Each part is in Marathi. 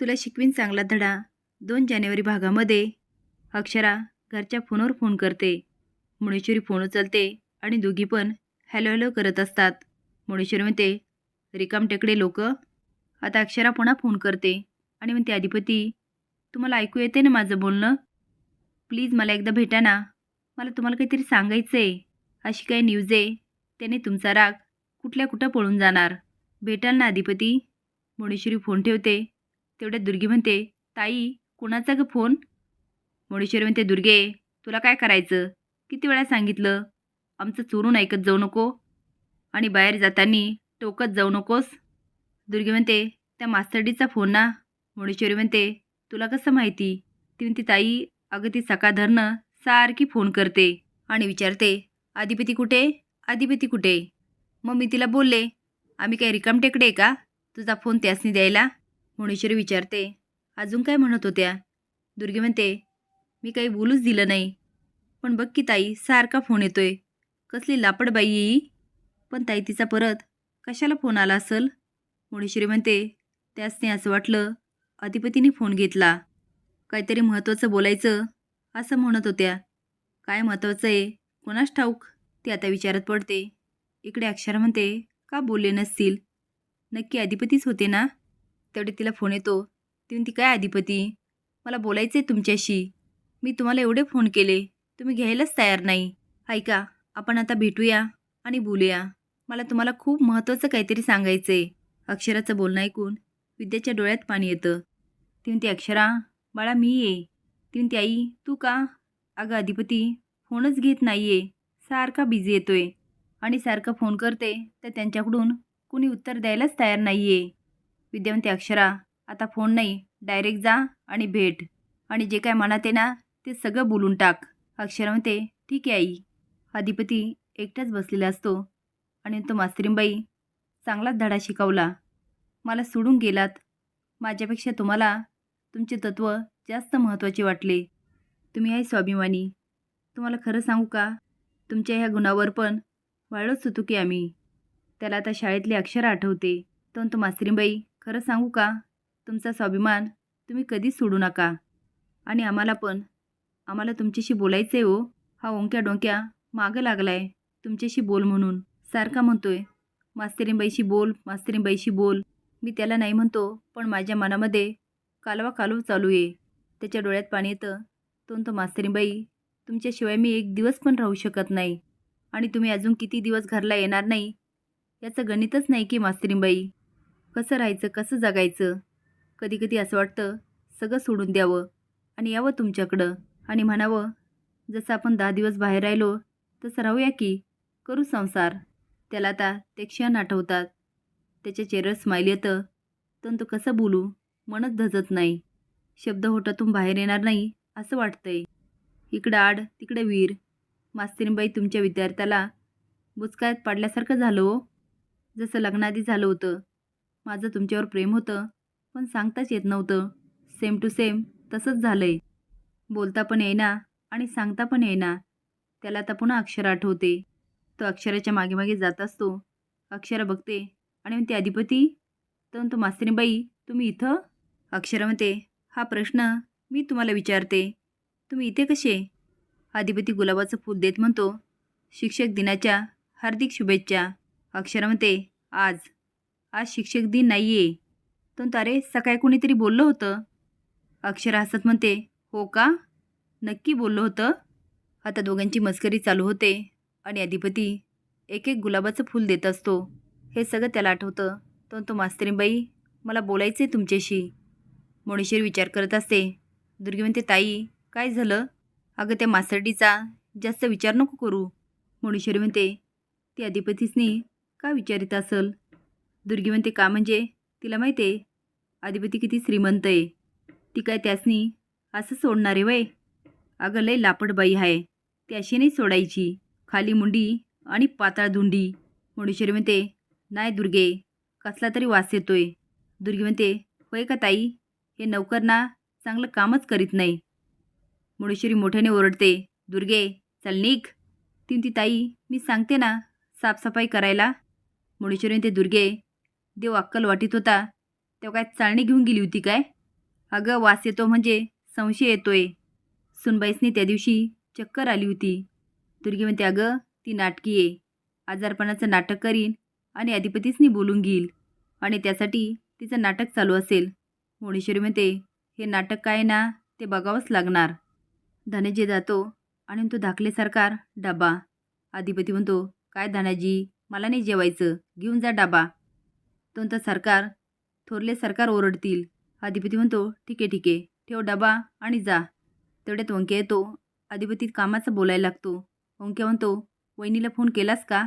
तुला शिकवीन चांगला धडा. दोन जानेवारी भागामध्ये. अक्षरा घरच्या फोनवर फोन करते. मुणेश्वरी फोन उचलते आणि दोघी पण हॅलो हॅलो करत असतात. मुणेश्वरी म्हणते रिकाम टेकडे लोक. आता अक्षरा पुन्हा फोन करते आणि म्हणते अधिपती तुम्हाला ऐकू येते ना माझं बोलणं? प्लीज मला एकदा भेटा ना. मला तुम्हाला काहीतरी सांगायचं आहे अशी काही न्यूज आहे? त्याने तुमचा राग कुठल्या कुठं पळून जाणार? भेटाल ना अधिपती मुणेश्वरी फोन ठेवते तेवढ्यात दुर्गी म्हणते ताई कुणाचा ग फोन? मुडेश्वरी म्हणते दुर्गे तुला काय करायचं? किती वेळा सांगितलं? आमचं चोरून ऐकत जाऊ नको. आणि बाहेर जाताना टोकत जाऊ नकोस. दुर्गे म्हणते त्या मास्तरडीचा फोन ना. मुडेश्वरी म्हणते तुला कसं माहिती? ती म्हणते ताई अगं ती सकाधरनं सारखी फोन करते. आणि विचारते अधिपती कुठे? अधिपती कुठे? मग मी तिला बोलले आम्ही काही रिकाम टेकडे का? तुझा फोन त्यासनी द्यायला. मुणेश्वरी विचारते अजून काय म्हणत होत्या? दुर्गे म्हणते मी काही बोलूच दिलं नाही. पण बघ की ताई सारखा फोन येतोय. कसली लापड बाई येई पण ताई तिचा परत कशाला फोन आला असल? मुणेश्वरी म्हणते त्यासने असं वाटलं अधिपतीने फोन घेतला. काहीतरी महत्त्वाचं बोलायचं असं म्हणत होत्या. काय महत्त्वाचं आहे? कोणास ठाऊक? ते आता विचारत पडते. इकडे अक्षर म्हणते का बोलले नसतील? नक्की अधिपतीच होते ना? तेवढे तिला फोन येतो. ती म्हणते काय अधिपती मला बोलायचं आहे तुमच्याशी. मी तुम्हाला एवढे फोन केले. तुम्ही घ्यायलाच तयार नाही. ऐका आपण आता भेटूया आणि बोलूया. मला तुम्हाला खूप महत्त्वाचं काहीतरी सांगायचं आहे अक्षराचं बोलणं ऐकून विद्याच्या डोळ्यात पाणी येतं. ती म्हणते अक्षरा बाळा मी ये. ती म्हणते आई तू का? अगं अधिपती फोनच घेत नाही आहे सारखा बिझी येतोय. आणि सारखा फोन करते तर त्यांच्याकडून कुणी उत्तर द्यायलाच तयार नाही आहे विद्या अक्षरा आता फोन नाही डायरेक्ट जा आणि भेट. आणि जे काय मनात आहे ना ते सगळं बोलून टाक. अक्षरा म्हणते ठीक आहे आई. अधिपती एकटाच बसलेला असतो. आणि तो मास्तरींबाई चांगलाच धडा शिकवला. मला सोडून गेलात. माझ्यापेक्षा तुम्हाला तुमचे तत्त्व जास्त महत्त्वाचे वाटले. तुम्ही आहे स्वाभिमानी. तुम्हाला खरं सांगू का? तुमच्या ह्या गुणावर पण वाळच होतो की आम्ही. त्याला आता शाळेतली अक्षर आठवते. तर तो मास्तरींबाई खरं सांगू का? तुमचा स्वाभिमान तुम्ही कधीच सोडू नका. आणि आम्हाला पण. आम्हाला तुमच्याशी बोलायचं आहे हो. हा ओंक्या डोंक्या मागं लागलाय. तुमच्याशी बोल म्हणून. सारखा म्हणतोय. मास्तरींबाईशी बोल मास्तरींबाईशी बोल. मी त्याला नाही म्हणतो पण माझ्या मनामध्ये कालवा कालव चालू आहे. त्याच्या डोळ्यात पाणी येतं. तो तो मास्तरींबाई तुमच्याशिवाय मी एक दिवस पण राहू शकत नाही. आणि तुम्ही अजून किती दिवस घरला येणार नाही? याचं गणितच नाही की मास्तरींबाई. कसं राहायचं कसं जगायचं? कधी कधी असं वाटतं सगळं सोडून द्यावं आणि यावं तुमच्याकडं आणि म्हणावं जसं आपण दहा दिवस बाहेर राहिलो तसं राहूया की करू संसार. त्याला आता ते क्षण आठवतात. त्याच्या चेहऱ्यावर स्माईल येतं. पण तो कसं बोलू? मनच धजत नाही. शब्द होटातून बाहेर येणार नाही असं वाटतंय. इकडं आड तिकडे वीर. मास्तरींबाई तुमच्या विद्यार्थ्याला बुचकायत पाडल्यासारखं झालं हो. जसं लग्नाआधी झालं होतं. माझं तुमच्यावर प्रेम होतं पण सांगताच येत नव्हतं. सेम टू सेम तसंच झालं आहे बोलता पण येईना आणि सांगता पण येईना. त्याला आता पुन्हा अक्षर आठवते. तो अक्षराच्या मागे मागे जात असतो. अक्षरा बघते आणि म्हणते अधिपती तर तो मास्तरीबाई तुम्ही इथं? अक्षरा म्हणते हा प्रश्न मी तुम्हाला विचारते. तुम्ही इथे कसे? अधिपती गुलाबाचं फूल देत म्हणतो शिक्षक दिनाच्या हार्दिक शुभेच्छा. अक्षरा म्हणते आज. आज शिक्षक दिन नाही आहे तर तारे सकाळी कोणीतरी बोललं होतं? अक्षरा हसत म्हणते हो का? नक्की बोललं होतं? आता दोघांची मस्करी चालू होते आणि अधिपती एक एक गुलाबाचं फूल देत असतो. हे सगळं त्याला आठवतं. पण तो मास्तरीबाई मला बोलायचं आहे तुमच्याशी. मोणेश्वर विचार करत असते दुर्गी म्हणते ताई काय झालं? अगं त्या मास्तरडीचा जास्त विचार नको करू. मोणेश्वरी म्हणते ती अधिपतीसनी का विचारित असेल? दुर्गी म्हणते का म्हणजे? तिला माहिती आहे. अधिपती किती श्रीमंत आहे. ती काय त्यासनी असं सोडणार आहे वय? अगं लय लापडबाई आहे ती अशी नाही सोडायची. खाली मुंडी आणि पाताळ धुंडी. मुंडेश्वरी म्हणते नाही दुर्गे कसला तरी वास येतोय. दुर्गी म्हणते होय का ताई? हे नौकर ना चांगलं कामच करीत नाही. मुंडेश्वरी मोठ्याने ओरडते दुर्गे चल निघ. तीन ती ताई मी सांगते ना साफसफाई करायला. मुंडेश्वरी म्हणते दुर्गे देव अक्कल वाटीत होता. तेव्हा काय चाळणी घेऊन गेली होती काय? अगं वास येतो म्हणजे संशय येतोय. सुनबाईसनी त्या दिवशी चक्कर आली होती. दुर्गी म्हणते अगं ती नाटकी आहे. आजारपणाचं नाटक करीन आणि अधिपतीसनी बोलून घेईल. आणि त्यासाठी तिचं नाटक चालू असेल. मोणेश्वरी म्हणते हे नाटक काय ना ते बघावंच लागणार. धनंजय जातो आणि तो धाकले सरकार डबा. अधिपती म्हणतो काय धनाजी मला नाही जेवायचं. घेऊन जा डाबा. तर सरकार थोरले सरकार ओरडतील. अधिपती म्हणतो ठीक आहे ठीक आहे ठेव डबा आणि जा. तेवढ्यात ओंक्या येतो. अधिपती कामाचं बोलायला लागतो. ओंक्या म्हणतो वहिनीला फोन केलास का?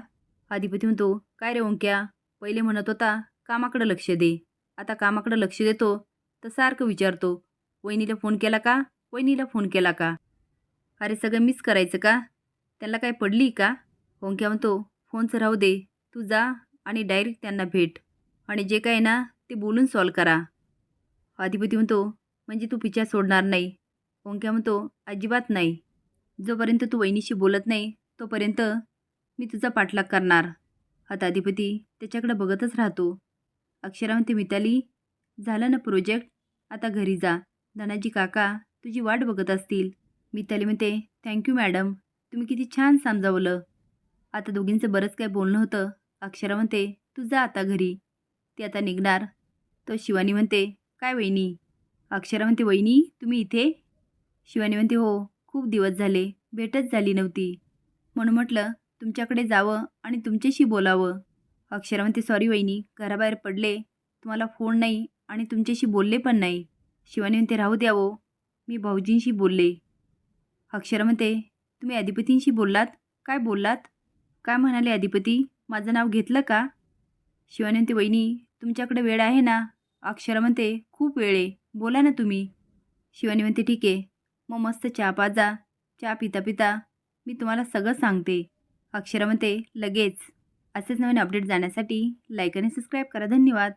अधिपती म्हणतो काय रे ओंक्या पहिले म्हणत होता कामाकडं लक्ष दे. आता कामाकडं लक्ष देतो तर सारखं विचारतो वहिनीला फोन केला का? वहिनीला फोन केला का? अरे सगळं मिस करायचं का? त्यांना काय पडली का? ओंक्या म्हणतो फोनचं राहू दे. तू जा आणि डायरेक्ट त्यांना भेट. आणि जे काय ना ते बोलून सॉल्व करा. अधिपती म्हणतो म्हणजे तू पिछा सोडणार नाही. ओंक्या म्हणतो अजिबात नाही. जोपर्यंत तू वहिनीशी बोलत नाही तोपर्यंत मी तुझा पाठलाग करणार. आता अधिपती त्याच्याकडे बघतच राहतो. अक्षरा म्हणते मिताली झालं ना प्रोजेक्ट आता घरी जा. धनाजी काका तुझी वाट बघत असतील. मिताली म्हणते थँक्यू मॅडम तुम्ही किती छान समजावलं. आता दोघींचं बरंच काय बोलणं होतं. अक्षरा म्हणते तू जा आता घरी. ती आता निघणार. तर शिवानी म्हणते काय वहिनी? अक्षरा म्हणते वहिनी तुम्ही इथे? शिवानी म्हणते हो खूप दिवस झाले भेटच झाली नव्हती. म्हणून म्हटलं तुमच्याकडे जावं आणि तुमच्याशी बोलावं. अक्षरा म्हणते सॉरी वहिनी घराबाहेर पडले तुम्हाला फोन नाही आणि तुमच्याशी बोलले पण नाही. शिवानी म्हणते राहू द्यावं हो, मी भाऊजींशी बोलले. अक्षरा म्हणते तुम्ही अधिपतींशी बोललात? काय बोललात? काय म्हणाले अधिपती? माझं नाव घेतलं का? शिवानी म्हणते वहिनी तुमच्याकडे वेळ आहे ना? अक्षरा म्हणते खूप वेळ आहे. बोला ना तुम्ही. शिवानी म्हणते ठीक आहे. मग मस्त चहा पाजा. चहा पिता पिता. मी तुम्हाला सगळं सांगते. अक्षरा म्हणते लगेच. असेच नवीन अपडेट जाण्यासाठी लाईक आणि सबस्क्राईब करा. धन्यवाद.